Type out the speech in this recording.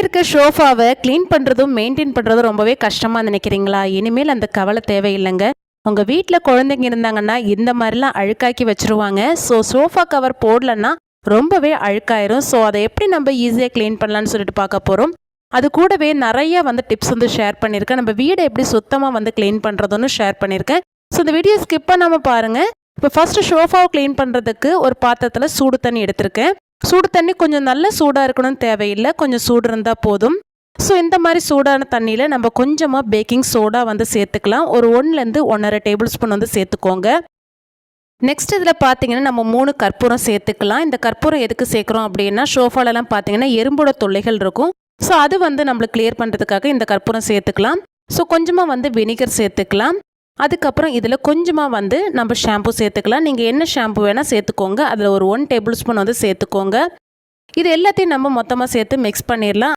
இருக்க ஷோஃபாவை க்ளீன் பண்ணுறதும் மெயின்டைன் பண்ணுறதும் ரொம்பவே கஷ்டமாக நினைக்கிறீங்களா? இனிமேல் அந்த கவலை தேவையில்லைங்க. உங்கள் வீட்டில் குழந்தைங்க இருந்தாங்கன்னா இந்த மாதிரிலாம் அழுக்காக்கி வச்சுருவாங்க. ஸோ சோஃபா கவர் போடலன்னா ரொம்பவே அழுக்காயிரும். ஸோ அதை எப்படி நம்ம ஈஸியாக க்ளீன் பண்ணலான்னு சொல்லிட்டு பார்க்க போகிறோம் அது கூடவே நிறைய வந்து டிப்ஸ் வந்து ஷேர் பண்ணியிருக்கேன். நம்ம வீடை எப்படி சுத்தமாக வந்து க்ளீன் பண்ணுறதுன்னு ஷேர் பண்ணியிருக்கேன். ஸோ இந்த வீடியோ ஸ்கிப் பண்ணாமல் பாருங்கள் இப்போ ஃபஸ்ட்டு ஷோஃபாவை க்ளீன் பண்ணுறதுக்கு ஒரு பாத்திரத்தில் சூடு தண்ணி எடுத்திருக்கேன். சூடு தண்ணி கொஞ்சம் நல்ல சூடாக இருக்கணும்னு தேவையில்லை. கொஞ்சம் சூடு இருந்தால் போதும். ஸோ இந்த மாதிரி சூடான தண்ணியில் நம்ம கொஞ்சமாக பேக்கிங் சோடா வந்து சேர்த்துக்கலாம். ஒரு ஒன்றுலேருந்து ஒன்றரை டேபிள் ஸ்பூன் வந்து சேர்த்துக்கோங்க. நெக்ஸ்ட் இதில் பார்த்தீங்கன்னா நம்ம மூணு கற்பூரம் சேர்த்துக்கலாம். இந்த கற்பூரம் எதுக்கு சேர்க்குறோம் அப்படின்னா ஷோஃபாலெலாம் பார்த்தீங்கன்னா எறும்போட தொல்லைகள் இருக்கும். ஸோ அது வந்து நம்மளுக்கு கிளியர் பண்ணுறதுக்காக இந்த கற்பூரம் சேர்த்துக்கலாம். ஸோ கொஞ்சமாக வந்து வினிகர் சேர்த்துக்கலாம். அதுக்கப்புறம் இதில் கொஞ்சமாக வந்து நம்ம ஷாம்பு சேர்த்துக்கலாம். நீங்கள் என்ன ஷாம்பு வேணால் சேர்த்துக்கோங்க. அதில் ஒரு ஒன் டேபிள் ஸ்பூன் வந்து சேர்த்துக்கோங்க. இது எல்லாத்தையும் நம்ம மொத்தமாக சேர்த்து மிக்ஸ் பண்ணிடலாம்.